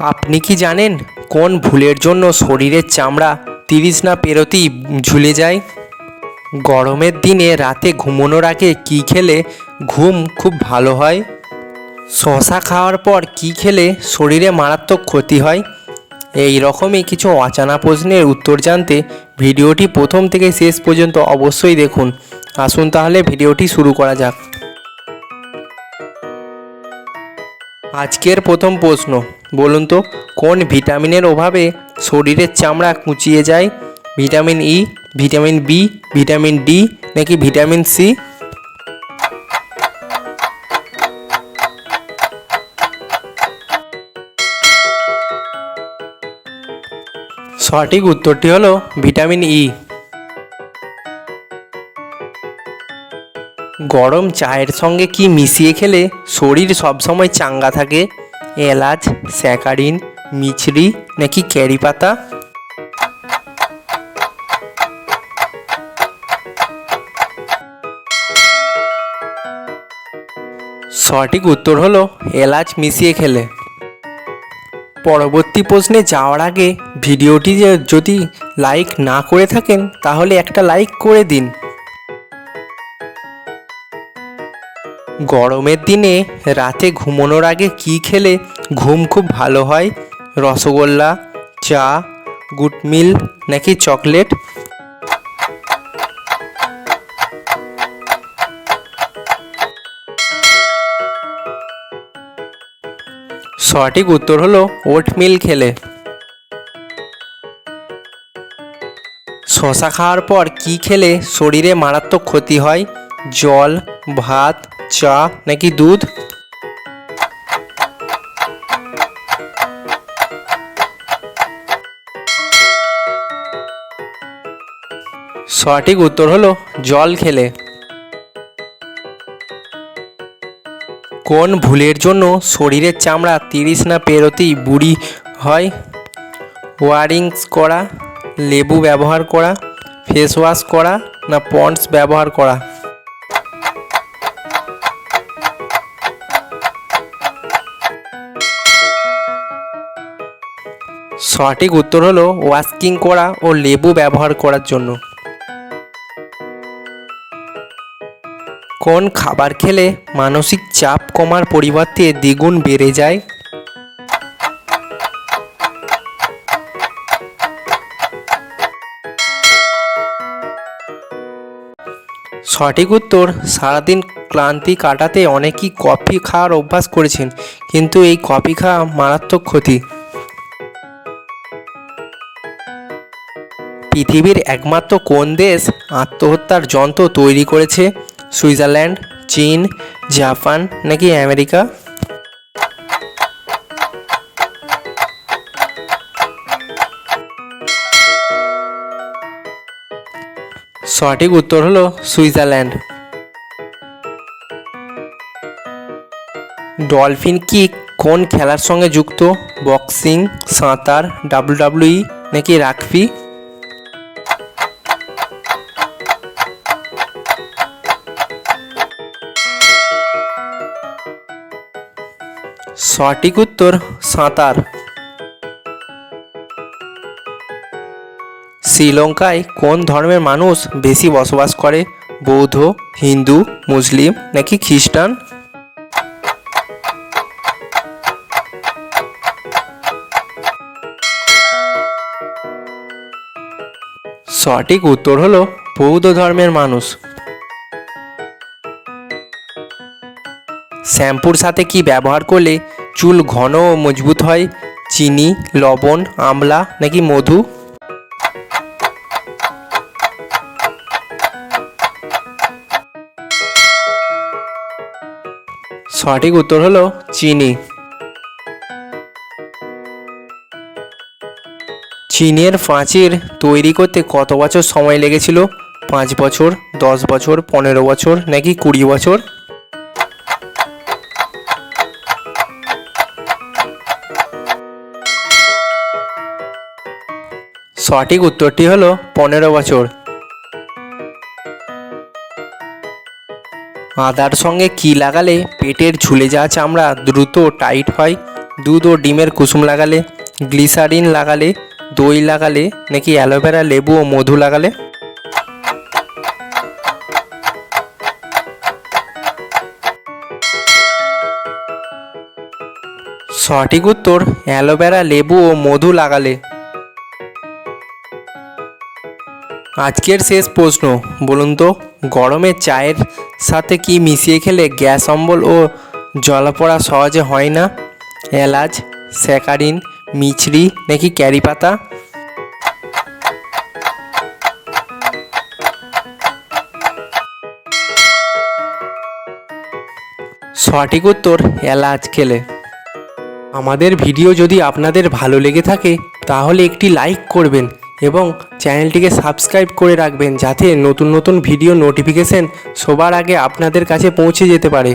আপনি কি জানেন কোন ভুলের জন্য শরীরের চামড়া তিরিশ না পেরোতেই ঝুলে যায়? গরমের দিনে রাতে ঘুমানোর আগে কী খেলে ঘুম খুব ভালো হয়? শশা খাওয়ার পর কী খেলে শরীরে মারাত্মক ক্ষতি হয়? এই রকমই কিছু অচানা প্রশ্নের উত্তর জানতে ভিডিওটি প্রথম থেকে শেষ পর্যন্ত অবশ্যই দেখুন। আসুন তাহলে ভিডিওটি শুরু করা যাক। আজকের প্রথম প্রশ্ন বলুন তো, কোন ভিটামিনের অভাবে শরীরের চামড়া কুঁচিয়ে যায়? Vitamin E vitamin B vitamin D নাকি ভিটামিন সি সঠিক উত্তরটি হলো ভিটামিন ই গরম চায়ের সঙ্গে কি মিশিয়ে খেলে শরীর সবসময় চাঙ্গা থাকে? এলাচ, স্যাকারিন, মিছরি, নাকি ক্যারি পাতা? সঠিক উত্তর হলো এলাচ মিশিয়ে খেলে। পরবর্তী প্রশ্নে যাওয়ার আগে ভিডিওটি যদি লাইক না করে থাকেন, তাহলে একটা লাইক করে দিন। গরমের দিনে রাতে ঘুমানোর আগে কি খেলে ঘুম খুব ভালো হয়? রসগোল্লা, চা গুড মিল নাকি চকলেট? সঠিক উত্তর হলো ওটমিল খেলে। শশা খাওয়ার পর কি খেলে শরীরে মারাত্মক ক্ষতি হয়? জল, ভাত চা নাকি দুধ? সঠিক উত্তর হলো জল খেলে। কোন ভুলের জন্য শরীরের চামড়া তিরিশ না পেরোতেই বুড়ি হয়? ওয়ারিংস করা, লেবু ব্যবহার করা ফেস ওয়াশ করা না পন্ডস ব্যবহার করা? সঠিক উত্তর হলো ওয়াস্কিং করা ও লেবু ব্যবহার করার জন্য। কোন খাবার খেলে মানসিক চাপ কমার পরিবর্তে দ্বিগুণ বেড়ে যায়? সঠিক উত্তর, সারাদিন ক্লান্তি কাটাতে অনেকেই কফি খাওয়ার অভ্যাস করেছেন, কিন্তু এই কফি খাওয়া মারাত্মক ক্ষতি। পৃথিবীর একমাত্র কোন দেশ আত্মহত্যার যন্ত্র তৈরি করেছে? সুইজারল্যান্ড, চীন, জাপান নাকি আমেরিকা? সঠিক উত্তর হলো সুইজারল্যান্ড। ডলফিন কিক কোন খেলার সঙ্গে যুক্ত? বক্সিং, সাঁতার ডাব্লিউডাব্লিউই নাকি রাগবি সঠিক উত্তর সাঁতার। শ্রীলঙ্কায় কোন ধর্মের মানুষ বেশি বসবাস করে? বৌদ্ধ, হিন্দু, মুসলিম নাকি খ্রিস্টান? সঠিক উত্তর হলো বৌদ্ধ ধর্মের মানুষ। শ্যাম্পুর সাথে কি ব্যবহার করলে চুল ঘন ও মজবুত হয়? চিনি, লবণ, আমলা নাকি মধু? সঠিক উত্তর হলো চিনি। চীনের প্রাচীর তৈরি করতে কত বছর সময় লেগেছিল? পাঁচ বছর, দশ বছর, পনেরো বছর নাকি কুড়ি বছর? সঠিক উত্তরটি হলো পনেরো বছর। আদার সঙ্গে কি লাগালে পেটের ঝুলে যাওয়া চামড়া দ্রুত টাইট হয়? দুধ ও ডিমের কুসুম লাগালে? গ্লিসারিন লাগালে? দই লাগালে? নাকি অ্যালোভেরা, লেবু ও মধু লাগালে? সঠিক উত্তর, অ্যালোভেরা, লেবু ও মধু লাগালে। আজকের শেষ প্রশ্ন, বলুন তো, গরমে চায়ের সাথে কি মিশিয়ে খেলে গ্যাস, অম্বল ও জলপড়া সহজে হয় না? এলাচ, স্যাকারিন, মিছরি নাকি ক্যারি পাতা? সঠিক উত্তর, এলাচ খেলে। আমাদের ভিডিও যদি আপনাদের ভালো লেগে থাকে, তাহলে একটি লাইক করবেন। এবং চ্যানেলটিকে সাবস্ক্রাইব করে রাখবেন যাতে নতুন নতুন ভিডিও নোটিফিকেশন সবার আগে আপনাদের কাছে পৌঁছে যেতে পারে।